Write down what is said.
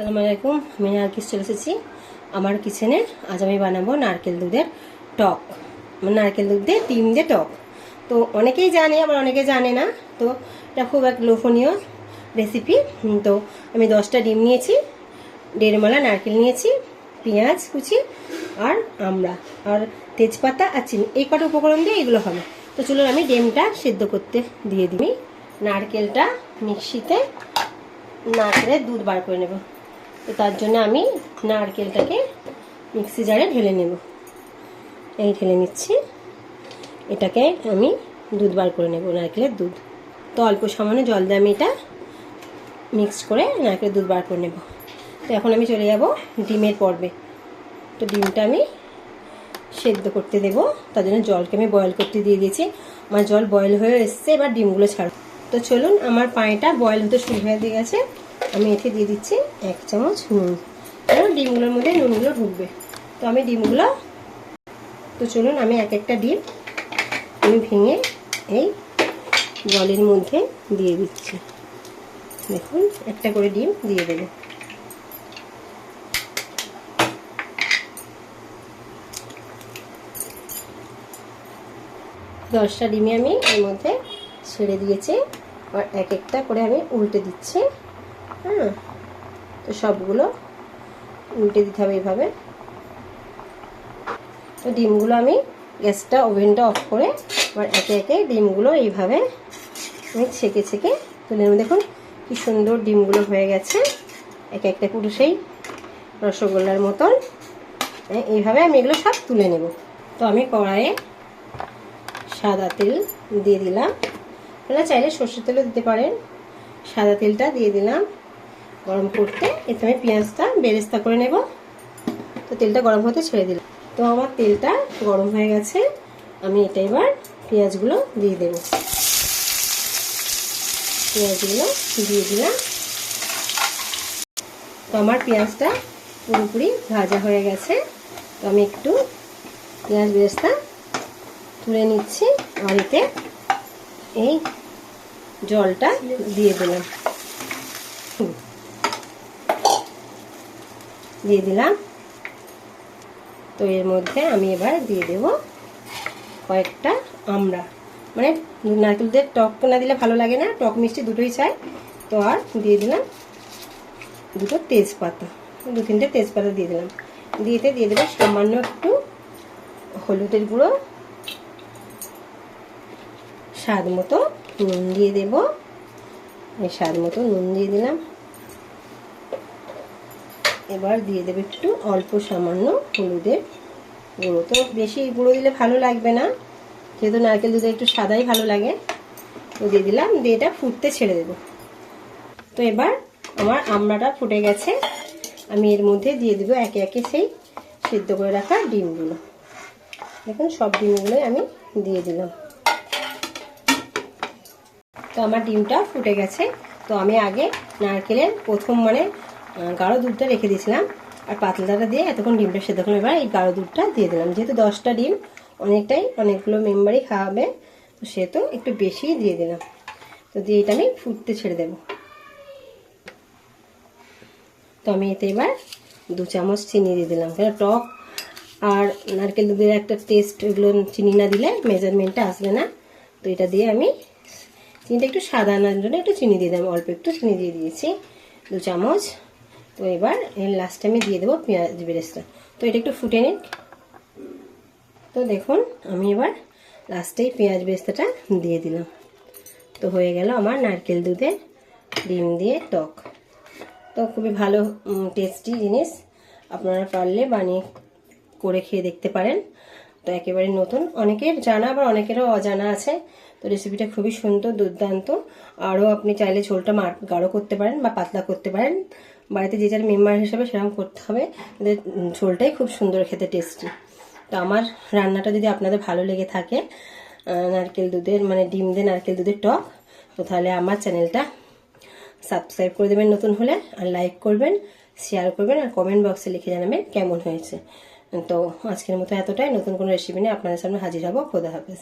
সালাম আলাইকুম আমি নারকেল চলে এসেছি। আমার কিচেনে আজ আমি বানাবো নারকেল দুধের টক। মানে নারকেল দুধ দিয়ে ডিম দিয়ে টক। তো অনেকেই জানে, আবার অনেকে জানে না। তো এটা খুব এক লোভনীয় রেসিপি তো আমি দশটা ডিম নিয়েছি, দেড় মালা নারকেল নিয়েছি, পেঁয়াজ, কুচি আর আমড়া আর তেজপাতা আর চিনি। এই কটা উপকরণ দিয়ে এগুলো হবে। তো চলুন আমি ডিমটা সেদ্ধ করতে দিয়ে দিই। নারকেলটা মিক্সিতে নারকেলের দুধ বার করে নেব। তো তার জন্য আমি নারকেলটাকে মিক্সি জারে ঢেলে নেব। এই ঢেলে নিচ্ছি। এটাকে আমি দুধ বার করে নেব, নারকেলের দুধ। তো অল্প সামান্য জল দিয়ে আমি এটা মিক্সড করে নারকেলের দুধ বার করে নেব। তো এখন আমি চলে যাব ডিমের পর্বে। তো ডিমটা আমি সেদ্ধ করতে দেব। তার জন্য জলকে আমি বয়েল করতে দিয়ে দিয়েছি। আমার জল বয়েল হয়ে এসছে, এবার ডিমগুলো ছাড়ব। তো চলুন, আমার পানিটা বয়েল হতে শুরু হয়ে দিয়ে গেছে। আমি এতে দিয়ে দিচ্ছি এক চামচ নুন। কারণ ডিমগুলোর মধ্যে নুনগুলো ঢুকবে। তো আমি ডিমগুলো, তো চলুন আমি এক একটা ডিম আমি ভেঙে এই জলের মধ্যে দিয়ে দিচ্ছি। দেখুন, একটা করে ডিম দিয়ে দেবো। দশটা ডিমে আমি এর মধ্যে ছেড়ে দিয়েছি। আর এক একটা করে আমি উল্টে দিচ্ছি। হ্যাঁ তো সবগুলো উল্টে দিতে হবে এইভাবে তো ডিমগুলো আমি গ্যাসটা, ওভেনটা অফ করে আবার একে একে ডিমগুলো এইভাবে আমি ছেঁকে ছেঁকে তুলে নেব। দেখুন কি সুন্দর ডিমগুলো হয়ে গেছে। এক একটা পুরো সেই রসগোল্লার মতন। এইভাবে আমি এগুলো সব তুলে নেব। তো আমি কড়াইয়ে সাদা তেল দিয়ে দিলাম। আপনারা চাইলে সর্ষের তেলও দিতে পারেন। সাদা তেলটা দিয়ে দিলাম। গরম করতে এতে আমি পেঁয়াজটা বেরেস্তা করে নেব। তো তেলটা গরম হতে ছেড়ে দিলাম। তো আমার তেলটা গরম হয়ে গেছে। আমি এটা এবার পেঁয়াজগুলো দিয়ে দেব। পেঁয়াজগুলো দিয়ে দিলাম। তো আমার পেঁয়াজটা পুরোপুরি ভাজা হয়ে গেছে। তো আমি একটু পেঁয়াজ বেরেস্তা তুলে নিচ্ছি। এতে এই জলটা দিয়ে দিলাম। দিয়ে দিলাম। তো এর মধ্যে আমি এবার দিয়ে দেব কয়েকটা আমড়া। মানে নারকেল দিয়ে টক না দিলে ভালো লাগে না, টক মিষ্টি দুটোই চাই। তো আর দিয়ে দিলাম দুটো তেজপাতা। দু তিনটে তেজপাতা দিয়ে দিলাম। দিয়েতে দিয়ে দেবো সামান্য একটু হলুদের গুঁড়ো। স্বাদ মতো নুন দিয়ে দেব। এই স্বাদ মতো নুন দিয়ে দিলাম। এবার দিয়ে দেবে একটু অল্প সামান্য হলুদের গুঁড়ো। তো বেশি গুঁড়ো দিলে ভালো লাগবে না। যেহেতু নারকেল দুধে একটু সাদাই ভালো লাগে, তো দিয়ে দিলাম। দিয়ে এটা ফুটতে ছেড়ে দেব। তো এবার আমার আমড়াটা ফুটে গেছে। আমি এর মধ্যে দিয়ে দেবো একে একে সেই সিদ্ধ করে রাখা ডিমগুলো। দেখুন, সব ডিমগুলোই আমি দিয়ে দিলাম। তো আমার ডিমটা ফুটে গেছে। তো আমি আগে নারকেলের প্রথম মানে গাঢ় দুধটা রেখে দিয়েছিলাম। আর পাতলাটা দিয়ে এতক্ষণ ডিমটা সেদ্ধ করে এবার এই গাঢ় দুধটা দিয়ে দিলাম। যেহেতু দশটা ডিম, অনেকটাই অনেকগুলো মেম্বারই খাওয়াবে, তো সে তো একটু বেশিই দিয়ে দিলাম। তো দিয়ে এটা আমি ফুটতে ছেড়ে দেব। তো আমি এতে এবার দু চামচ চিনি দিয়ে দিলাম। কেন? টক আর নারকেল দুধের একটা টেস্ট এগুলো চিনি না দিলে মেজারমেন্টটা আসবে না। তো এটা দিয়ে আমি চিনিটা একটু সাদা আনার জন্য একটু চিনি দিয়ে দিলাম। অল্প একটু চিনি দিয়ে দিয়েছি। দু চামচ তো এবার, এর লাস্টে আমি দিয়ে দেবো পেঁয়াজ বেরেস্তা। তো এটা একটু ফুটে নিন তো দেখুন, আমি এবার লাস্টেই পেঁয়াজ বেরেস্তাটা দিয়ে দিলাম। তো হয়ে গেল আমার নারকেল দুধের ডিম দিয়ে টক। তো খুবই ভালো টেস্টি জিনিস। আপনারা পারলে বানিয়ে করে খেয়ে দেখতে পারেন। তো একেবারে নতুন, অনেকের জানা আবার অনেকেরও অজানা আছে। তো রেসিপিটা খুবই সুন্দর, দুর্দান্ত। আরও আপনি চাইলে ঝোলটা মার, গাঢ় করতে পারেন বা পাতলা করতে পারেন। বাড়িতে যে যার মেম্বার হিসাবে সেরকম করতে হবে। ঝোলটাই খুব সুন্দর, খেতে টেস্টি তো আমার রান্নাটা যদি আপনাদের ভালো লেগে থাকে নারকেল দুধের মানে ডিম দিয়ে নারকেল দুধের টক, তো তাহলে আমার চ্যানেলটা সাবস্ক্রাইব করে দেবেন নতুন হলে, আর লাইক করবেন শেয়ার করবেন, আর কমেন্ট বক্সে লিখে জানাবেন কেমন হয়েছে। তো আজকের মতো এতটাই। নতুন কোনো রেসিপি নিয়ে আপনাদের সামনে হাজির হব। খোদা হাফেজ।